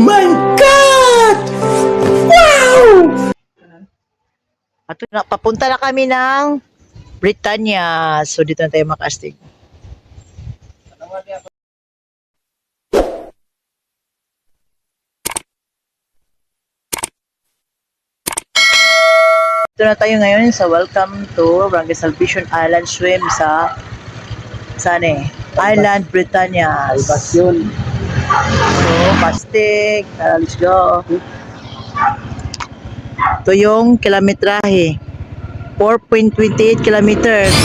my God! Wow! At na, papunta na kami ng Britannia. So dito na tayo makastig. Dito na tayo ngayon sa Welcome to Barangay Salvation Island Swim sa saan eh? Island, Britannia. Albasyon. So, pastig. Tara, let's go. Ito yung kilometrahe. 4.28 kilometers.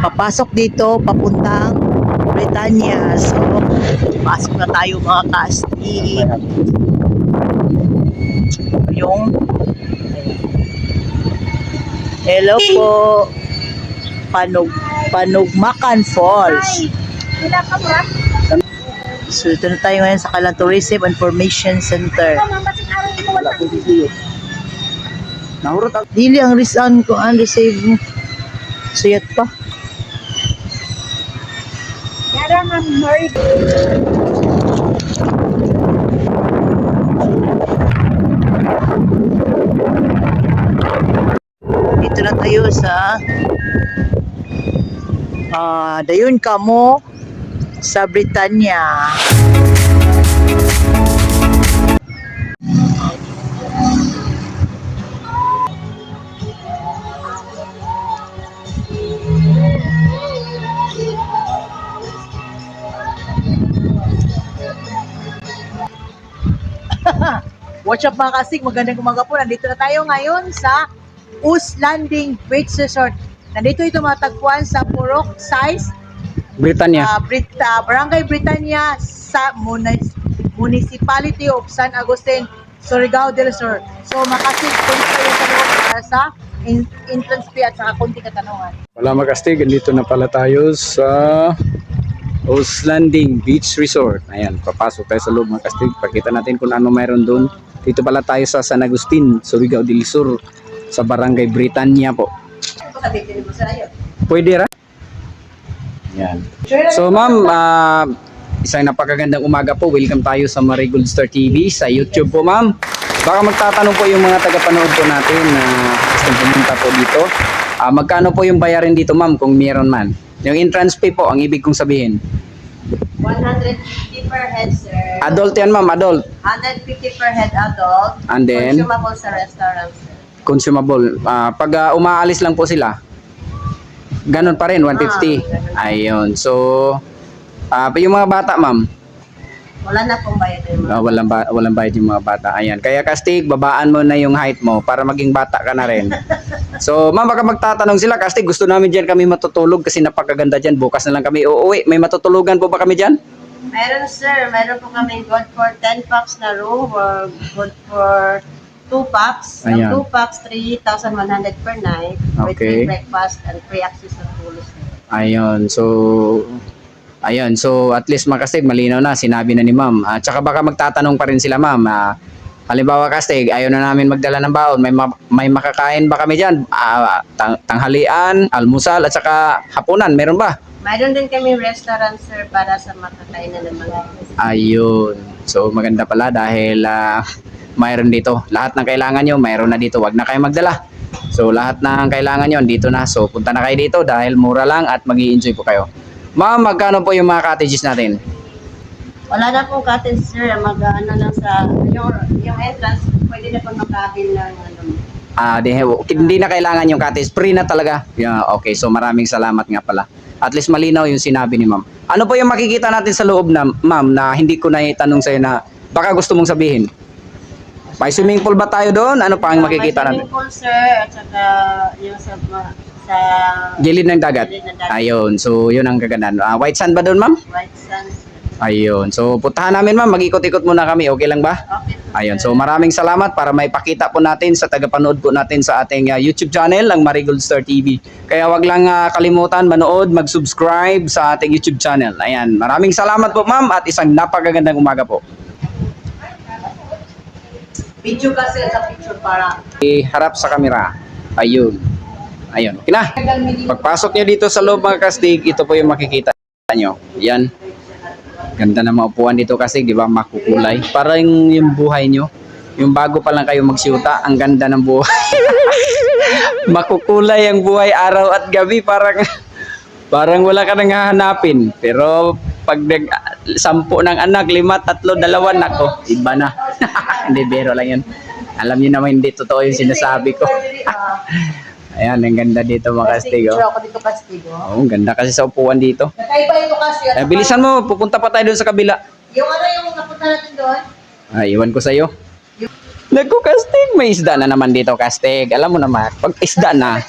Papasok dito, papuntang Britannia. So, pasok na tayo mga kastig. Yung Hello po. Panog Panugmakan Falls. Wala ka ba? So, ito na tayo ngayon sa Kalang Tourism Information Center. Dito. Nahurot ako. Dili ang risan ko ang receive mo. Suyat pa. Yara nga, Mary. Dito na tayo sa ah dayon kamo sa Britanya. Watch up mga kasig, magandang umaga po. Nandito na tayo ngayon sa Us Landing Beach Resort. Nandito ito matagpuan sa Purok Size, Britannia. uh, Brit ah, Barangay Britannia sa Munis- Municipality of San Agustin, Surigao del Sur. So makasig kayo sa loob para sa in- entrance fee at saka konti katanungan. Wala makastig. Dito na pala tayo sa O's Landing Beach Resort. Ayan, papasok tayo sa loob mga kastig. Pakita natin kung ano mayroon doon. Dito pala tayo sa San Agustin, Surigao del Sur, sa Barangay Britannia po. Pwede ra? Yan. So ma'am, ah, isang napakagandang umaga po. Welcome tayo sa Marigold Star TV sa YouTube po ma'am. Baka magtatanong po yung mga tagapanood po natin na gustong pumunta po dito. Ah, magkano po yung bayarin dito ma'am kung meron man? Yung entrance fee po, ang ibig kong sabihin. 150 per head, sir. Adult yan ma'am, adult. 150 per head adult. And then, Consumable sa restaurant, sir. consumable. Ah, pag ah, umaalis lang po sila, ganun pa rin, 150. Ayun. So, ah, yung mga bata ma'am, Wala na pong bayad yung Ah, walang, ba- walang bayad yung mga bata. Ayan. Kaya Kastig, babaan mo na yung height mo para maging bata ka na rin. so, ma'am, baka magtatanong sila, Kastig, gusto namin dyan kami matutulog kasi napakaganda dyan. Bukas na lang kami uuwi. May matutulugan po ba kami dyan? Meron sir, meron po kami good for 10 packs na room or good for 2 packs. Ayan. Ang 2 packs, 3,100 per night with Okay. free breakfast and free access to pool sir. Ayun. So, ayun. So, at least mga Kastig, malinaw na. Sinabi na ni ma'am. At saka baka magtatanong pa rin sila, ma'am. Ah, halimbawa, Kastig, ayaw na namin magdala ng baon. May, ma- may makakain ba kami dyan? Ah, tang- tanghalian, almusal, at saka hapunan. Meron ba? Mayroon din kami restaurant sir para sa makakainan ng mga Ayun. So maganda pala dahil ah, mayroon dito. Lahat ng kailangan nyo, mayroon na dito. Huwag na kayo magdala. So lahat ng kailangan nyo, dito na. So punta na kayo dito dahil mura lang at mag enjoy po kayo. Ma'am, magkano po yung mga cottages natin? Wala na pong cottage sir, mag ano lang sa yung, yung entrance, pwede na pong makabil ng ano. Ah, di, hindi na kailangan yung cottage. Free na talaga. Yeah, okay, so maraming salamat nga pala. At least malinaw yung sinabi ni ma'am. Ano po yung makikita natin sa loob na, ma'am, na hindi ko na itanong sa'yo na baka gusto mong sabihin? May swimming pool ba tayo doon? Ano pa ang makikita May natin? swimming pool sir, at saka yung sa, sa Gilid ng dagat. Gilid ng dagat. Ayun, so yun ang kagandahan. Ah, white sand ba doon, ma'am? white sands. sir. Ayun. So puntahan namin, ma'am. Mag-ikot-ikot muna kami. Okay lang ba? Okay. Ayun. So maraming salamat para may pakita po natin sa tagapanood po natin sa ating ah, YouTube channel, ang Marigold Star TV. Kaya wag lang ah, kalimutan manood, mag-subscribe sa ating YouTube channel. Ayan. Maraming salamat po, ma'am, at isang napakagandang umaga po. Video kasi sa picture para Iharap sa kamera. Ayun. Ayun. Okay na. Pagpasok nyo dito sa loob mga kastig, ito po yung makikita nyo. Yan. Ganda ng mga upuan dito kasi, di ba, makukulay. Parang yung buhay nyo. Yung bago pa lang kayo magsyuta, ang ganda ng buhay. makukulay ang buhay araw at gabi. Parang, parang wala ka nang hahanapin. Pero pag sampu ng anak, lima, tatlo, dalawa, nako, iba na. hindi, biro lang yun. Alam niyo naman, hindi totoo yung sinasabi ko. Ayan, ang ganda dito mga kastigo. Ako dito kastigo. Oo, ang ganda kasi sa upuan dito. Kakaiba ito kasi. Eh, bilisan mo, pupunta pa tayo doon sa kabila. Yung ano yung napunta natin doon? Ah, iwan ko sa'yo. Naku, Kastig, may isda na naman dito, Kastig. Alam mo naman, pag isda na,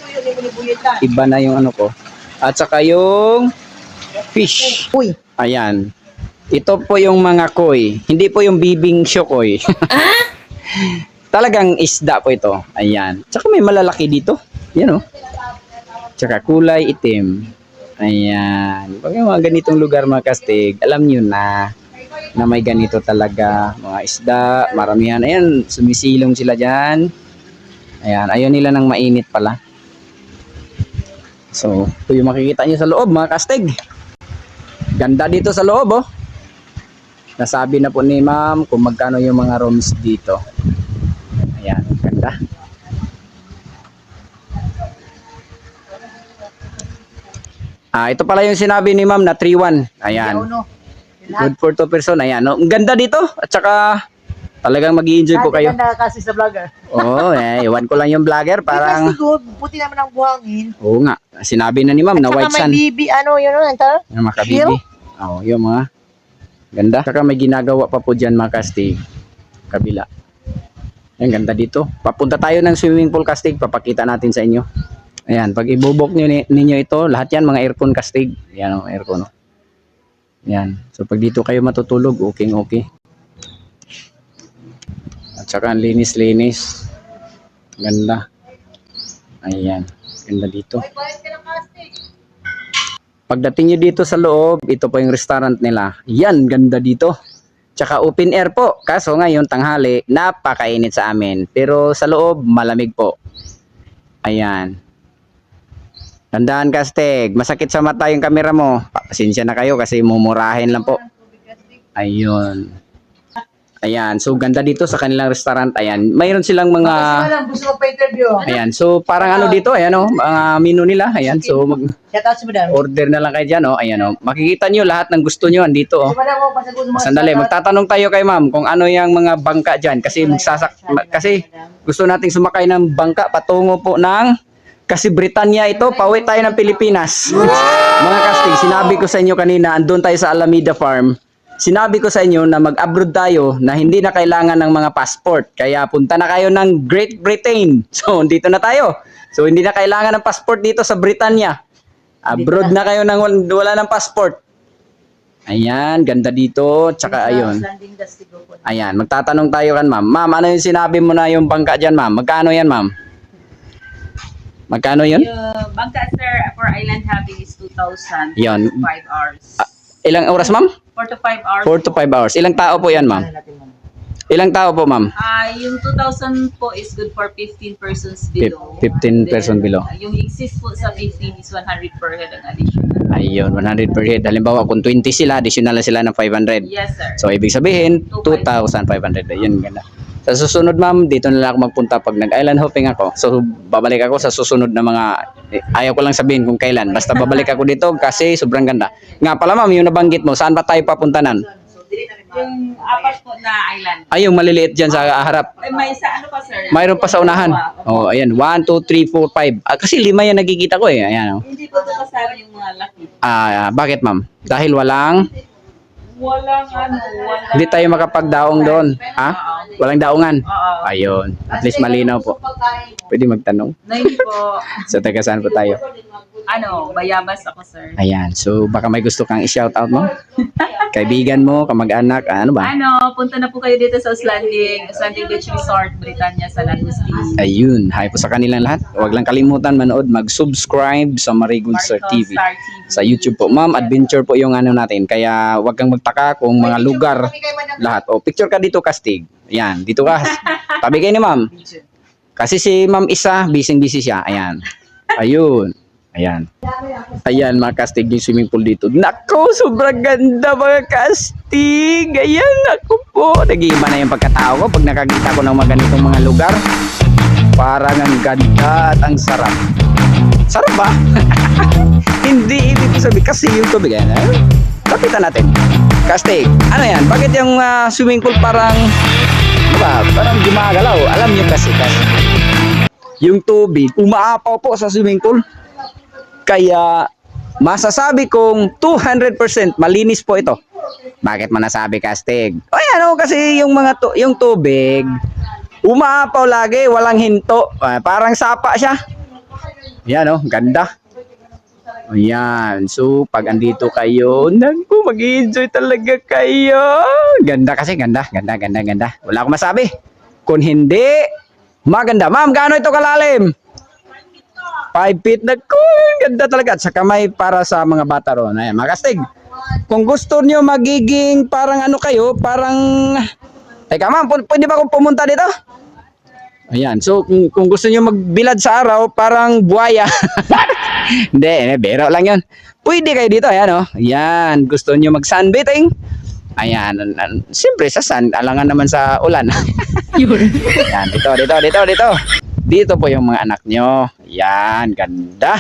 iba na yung ano ko. At saka yung fish. Uy, Ayan. Ito po yung mga koi. Hindi po yung bibing syokoy. Talagang isda po ito. Ayan. Tsaka may malalaki dito. Yan oh. Tsaka kulay itim. Ayan. Pag mga ganitong lugar mga kastig, alam nyo na na may ganito talaga. Mga isda, maramihan. Ayan, sumisilong sila dyan. Ayan, ayaw nila ng mainit pala. So, ito yung makikita nyo sa loob mga kastig. Ganda dito sa loob, oh. Nasabi na po ni ma'am kung magkano yung mga rooms dito. Ayan, ganda. Ah, ito pala yung sinabi ni ma'am na 3-1. Ayan. Good for two person. Ayan, no? Ang ganda dito. At saka, talagang mag enjoy po kayo. Ganda kasi sa vlogger. Oo, eh, iwan ko lang yung vlogger. Parang... Parang, Kastigo, buti naman ang buhangin. oo nga. Sinabi na ni ma'am na At white saka sun. may bibi, ano yun, ano, ito? Yung mga kabibi. Oo, yung mga ganda. Saka may ginagawa pa po dyan mga kastig. Kabila. Ang ganda dito. Papunta tayo ng swimming pool kastig. Papakita natin sa inyo. Ayan, pag ibubok nyo, ni- ninyo ito, lahat yan mga aircon kastig. Ayan o, aircon o. Ayan. So pag dito kayo matutulog, okay okay. At saka ang linis-linis. Ganda. Ayan. Ganda dito. Pagdating nyo dito sa loob, ito po yung restaurant nila. Yan, ganda dito. Tsaka open air po. Kaso ngayon, tanghali, napakainit sa amin. Pero sa loob, malamig po. Ayan. Tandaan, Kasteg. Masakit sa mata yung camera mo. Pasensya na kayo kasi mumurahin lang po. Ayun. Ayan. So, ganda dito sa kanilang restaurant. Ayan. Mayroon silang mga... lang, gusto mo pa-interview. Ayan. So, parang ano dito. Ayan o. Mga menu nila. Ayan. So, mag Shout out si Madam. order na lang kayo dyan. O. Ayan o. Makikita nyo lahat ng gusto nyo. Andito o. Si Madam, oh, pasagot mo. Sandali, magtatanong tayo kay ma'am kung ano yung mga bangka dyan kasi magsasak ma- kasi gusto nating sumakay ng bangka patungo po ng kasi Britanya ito, pauwi tayo ng Pilipinas. Mga kastig, sinabi ko sa inyo kanina, andun tayo sa Alameda Farm. Sinabi ko sa inyo na mag-abroad tayo na hindi na kailangan ng mga passport. Kaya punta na kayo ng Great Britain. So, dito na tayo. So, hindi na kailangan ng passport dito sa Britanya. Abroad na kayo nang wala ng passport. Ayan, ganda dito. Tsaka ayun. Ayan, magtatanong tayo kan ma'am. Ma'am, ano yung sinabi mo na yung bangka dyan ma'am? Magkano yan ma'am? Magkano yun? Yung bangka, sir, for island hopping is 2,000. Yan. 5 hours. Ilang oras ma'am? 4 to 5 hours. 4 to 5 hours. Ilang tao po yan ma'am? Ilang tao po ma'am? Ah, yung 2,000 po is good for 15 persons below. Fif- 15 person below. ah, yung exist po sa 15 is 100 per head ang additional. Ayun, 100 per head. Halimbawa, kung 20 sila, additional na sila ng 500. Yes, sir. So, ibig sabihin, 2,500. Ayun, ganda. Sa susunod, ma'am, dito na lang ako magpunta pag nag-island hopping ako. So, babalik ako sa susunod na mga, eh, ayaw ko lang sabihin kung kailan. Basta babalik ako dito kasi sobrang ganda. Nga pala, ma'am, yung nabanggit mo, saan ba tayo papuntanan? yung apat po na island. Ay, yung maliliit dyan sa harap. Ay, may sa ano pa, sir? Mayroon pa sa unahan. Oh, ayan. 1, 2, 3, 4, 5. Ah, kasi lima yan nagkikita ko eh. Ayan. Oh. Hindi po ito kasama yung mga laki. Ah, bakit ma'am? Dahil walang, Walang ano, walang... hindi tayo makapagdaong doon. Ha? Walang daungan. Oo. Ayun. At least malinaw po. Pwede magtanong. Hindi po, Sa taga saan po tayo? ano, bayabas ako, sir. Ayan. So, baka may gusto kang i-shout out mo? Kaibigan mo, kamag-anak, ano ba? Ano, punta na po kayo dito sa Uslanding, Uslanding Beach Resort, Britannia, San Agustin. Ayun. Hi po sa kanilang lahat. Huwag lang kalimutan manood, mag-subscribe sa Marigold Star TV. Star TV. Sa YouTube po. Ma'am, adventure po yung ano natin. Kaya huwag kang magtaka kung mga lugar lahat. O, picture ka dito, Kastig. Ayan, dito ka. Tabi kayo ni ma'am. Kasi si ma'am isa, busy-busy siya. Ayan. Ayun. Ayan. Ayan mga kastig yung swimming pool dito. Nako, sobrang ganda mga kastig. Ayan, ako po. Nag-iiba na yung pagkatao ko pag nakakita ko ng mga ganitong mga lugar. Parang ang ganda at ang sarap. Sarap ba? Hindi ibig sabihin kasi yung tubig. Ayan, eh. Kapitan natin. Kastig, ano yan? Bakit yung ah, swimming pool parang, di ba, parang gumagalaw? Alam niyo kasi kasi. Yung tubig, umaapaw po sa swimming pool. Kaya masasabi kong 200% malinis po ito. Bakit mo nasabi Kastig? O yan o, kasi yung mga tu- yung tubig umaapaw lagi, walang hinto. Ah, parang sapa siya. Yan o, ganda. Ayan. So, pag andito kayo, naku, mag-enjoy talaga kayo. Ganda kasi, ganda, ganda, ganda, ganda. Wala akong masabi. Kung hindi, maganda. Ma'am, gaano ito kalalim? 5 feet na ko. Ganda talaga. At saka may para sa mga bata ron. Ayan, mga kastig. Kung gusto nyo magiging parang ano kayo, parang... Teka ma'am, pwede ba akong pumunta dito? Ayan. So, kung, kung gusto nyo magbilad sa araw, parang buhaya. Hindi, eh, bero lang yun. Pwede kayo dito, ayan oh. Ayan, gusto nyo mag sunbathing? Ayan, an- an- siyempre sa sun, alangan naman sa ulan. Ayan, dito, dito, dito, dito. Dito po yung mga anak nyo. Ayan, ganda.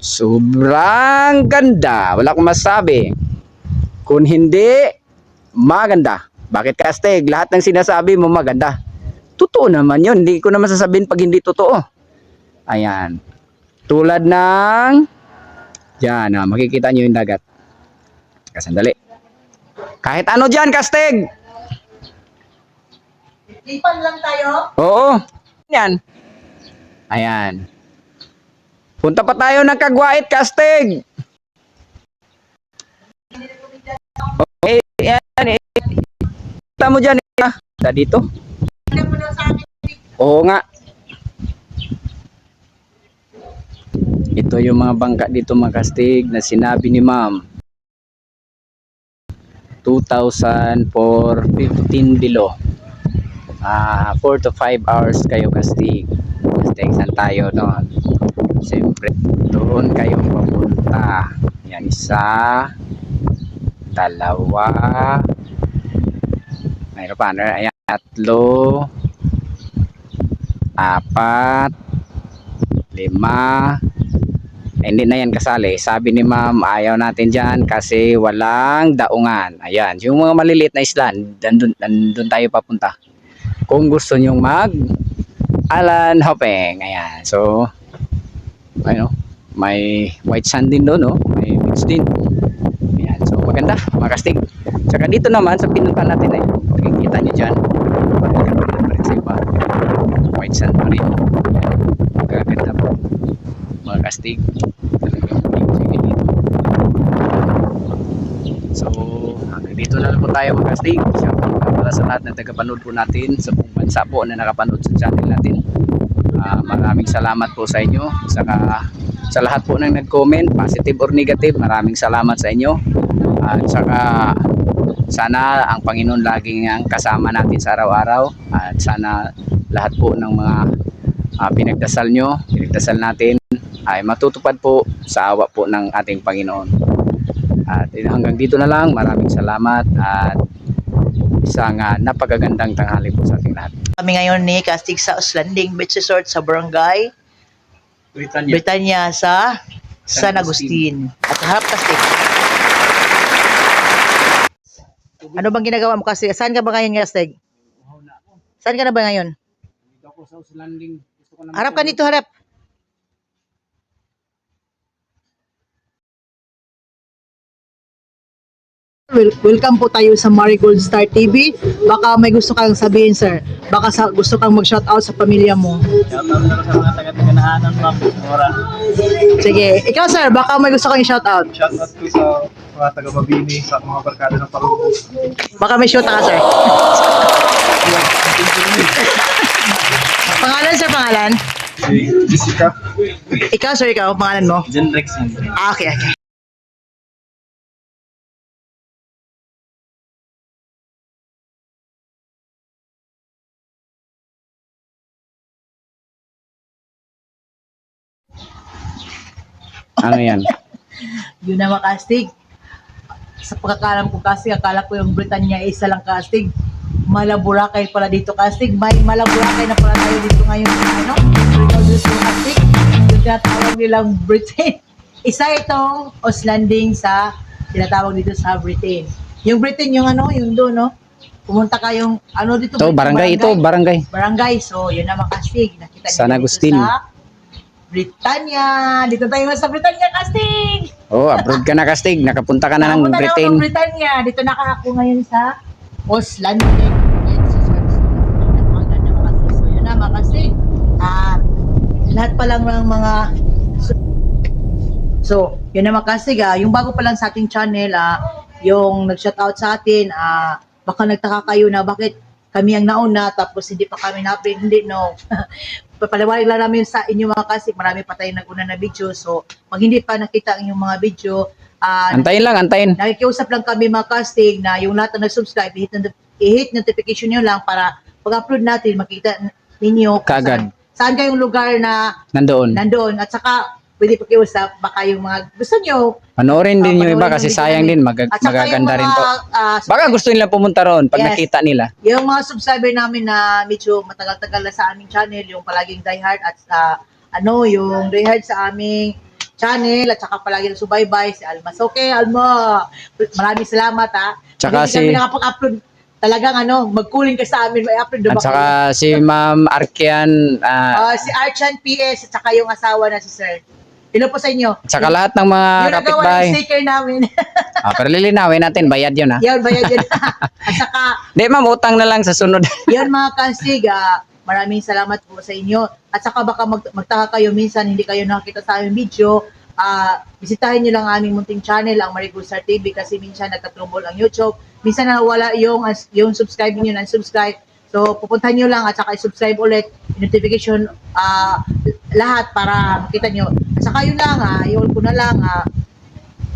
Sobrang ganda. Wala akong masabi. Kung hindi, maganda. Bakit kastig? Lahat ng sinasabi mo maganda. Totoo naman yun. Hindi ko naman sasabihin pag hindi totoo. Ayan. Tulad ng yan, ah, makikita nyo yung dagat. Kasandali. Kahit ano dyan, Kastig! Lipan lang tayo. Oo. Yan. Ayan. Punta pa tayo ng Kagwait, Kastig! Okay, yan. Eh. Kita mo dyan, eh. Dito. Oo nga. Ito yung mga bangka dito mga kastig na sinabi ni ma'am. 2,000 for 15 below. Ah, 4 to 5 hours kayo kastig. Kastig, saan tayo doon? Siyempre, doon kayo papunta. Yan, isa, dalawa, mayroon pa, ano, ayan, tatlo, apat, lima, eh, hindi na yan kasali. Sabi ni ma'am, ayaw natin dyan kasi walang daungan. Ayan, yung mga maliliit na island, nandun, nandun tayo papunta. Kung gusto nyong mag Alan Hopping. Ayan, so, ano, may white sand din doon, no? May beach din. Ayan, so maganda, makastig. Tsaka dito naman, sa pinunta natin ay, nakikita nyo dyan, maganda pa rin sa iba. White sand pa rin. Magaganda po. Mga kastig. So, hanggang dito na lang po tayo mga kastig. Shout out nga pala sa lahat ng tagapanood po natin sa buong bansa po na nakapanood sa channel natin. Ah, maraming salamat po sa inyo. Saka sa lahat po ng nag-comment, positive or negative, maraming salamat sa inyo. At saka sana ang Panginoon laging ang kasama natin sa araw-araw at sana lahat po ng mga ah, pinagdasal nyo, pinagdasal natin ay matutupad po sa awa po ng ating Panginoon. At hanggang dito na lang, maraming salamat at isang ah, napakagandang tanghali po sa ating lahat. Kami ngayon ni Kastig sa Oslanding Beach Resort sa Barangay Britannia. Britannia sa San San Agustin. At harap Kastig. Ano bang ginagawa mo kasi? Saan ka ba ngayon, Kastig? Saan ka na ba ngayon? Harap ka dito, harap. Wel- Welcome po tayo sa Marigold Star TV. Baka may gusto kang sabihin, sir. Baka sa, gusto kang mag-shoutout sa pamilya mo. Shoutout na sa mga taga-taganaanan, ma'am. Ora. Sige, ikaw, sir. Baka may gusto kang shoutout. Shoutout ko sa mga taga-Mabini, sa mga barkada ng Parubo. Baka may shoot ka, sir. Pangalan, sir, pangalan? Si Jessica. Ikaw, sir, ikaw, pangalan mo? Jen Rexon. Ah, okay, okay. Ano yan? Yun na makastig. Sa pagkakalam ko kasi, akala ko yung Britannia ay isa lang kastig. Malaburakay pala dito kastig. May malaburakay na pala tayo dito ngayon. Ano? Ikaw dito kastig. Yung tinatawag nilang Britain. Isa itong Oslanding sa tinatawag dito sa Britain. Yung Britain, yung ano, yung doon, no? Pumunta kayong, ano dito? Ito, Britain, barangay ito, barangay. barangay. So, yun na makastig. Nakita San dito Agustin. Sa Britannia. Dito tayo sa Britannia, Casting. Oh, abroad ka na kastig. Nakapunta ka na ng Nakapunta na ako Britain. ng Britannia. Dito na ako ngayon sa Oslanding. Yan, si Sir. Napakaganda makastig. So, yun na makastig. Ah, lahat pa lang ng mga So, yun na makasig ah. Yung bago pa lang sa ating channel ah, yung nag-shoutout sa atin, ah, baka nagtaka kayo na bakit kami ang nauna tapos hindi pa kami na-upload. Hindi, no. Papaliwanag lang namin sa inyo mga kasig. Marami pa tayong nag-una na video. So, pag hindi pa nakita ang inyong mga video, ah, Antayin lang, antayin. nakikiusap lang kami mga casting na yung lahat na nag-subscribe, i-hit, i-hit notification nyo lang para pag-upload natin, makita ninyo kung Kaagad. Saan, kayong lugar na Nandoon. nandoon. At saka, pwede pakiusap, baka yung mga gusto nyo. Panoorin din Ah, yung iba kasi sayang din. Mag- At magaganda yung rin mga, po. ah, Baka gusto nila pumunta roon pag Yes. nakita nila. yung mga subscriber namin na medyo matagal-tagal na sa aming channel, yung palaging diehard at sa ano, yung diehard sa aming channel at saka palagi na subaybay si Alma. So, okay, Alma. Maraming salamat ha. Tsaka Hindi kami si- nakapag-upload. Talagang ano, mag-cooling ka sa amin, may upload na At saka si Ma'am Arkian, ah, Ah, si Archan PS at saka yung asawa na si Sir. Hello po sa inyo. at saka lahat ng mga yung nagawa kapitbahay. ng sticker namin. Ah, pero lilinawin natin, bayad yun ha. Yan, bayad yun. at saka, Di ma'am, utang na lang sa sunod. Yan mga kasig, ah, maraming salamat po sa inyo. At saka baka mag magtaka kayo minsan hindi kayo nakakita sa aming video. Ah, bisitahin niyo lang ang aming munting channel, ang Marigold Star TV kasi minsan nagka-trouble ang YouTube. Minsan nawala yung yung subscribe niyo na subscribe. So pupuntahan niyo lang at saka i-subscribe ulit, notification ah, lahat para makita niyo. At saka yun lang, ah, yun ko na lang, ah,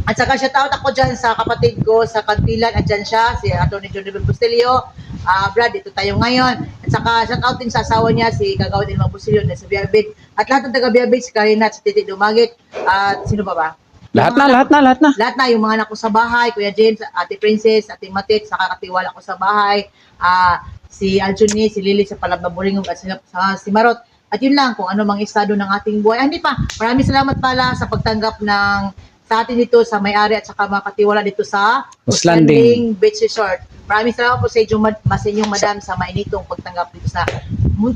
at saka shout out ako dyan sa kapatid ko sa Kantilan. At dyan siya, si Atty. John River Bustilio. Ah, Brad, dito tayo ngayon. At saka shout out din sa asawa niya, si Kagawad Ilma Bustilio na sa Biabit. At lahat ng taga Biabit, si Karina at si Titi Dumagit. At sino ba ba? Lahat na, lahat na, lahat na. lahat na, yung mga anak ko sa bahay, Kuya James, Ate Princess, Ate Matit, sa kakatiwala ko sa bahay, ah si Aljuni, si Lily sa Palababulingog at si, sa, si Marot. At yun lang, kung ano mang estado ng ating buhay. Ah, hindi pa, maraming salamat pala sa pagtanggap ng sa atin dito sa may-ari at saka mga katiwala dito sa Uslanding. Beach Resort. Maraming salamat po sa inyong, sa inyong madam sa mainitong pagtanggap dito sa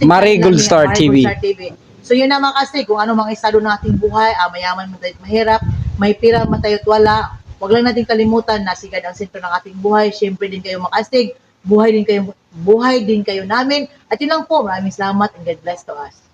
Marigold namin, Star Marigold TV. Star TV. So yun naman kasi, kung ano mang estado ng ating buhay, ah, mayaman man tayo at mahirap, may pira man tayo at wala, huwag lang natin kalimutan na sigad ang sentro ng ating buhay. Siyempre din kayo makastig, buhay din kayo, buhay din kayo namin. At yun lang po, maraming salamat and God bless to us.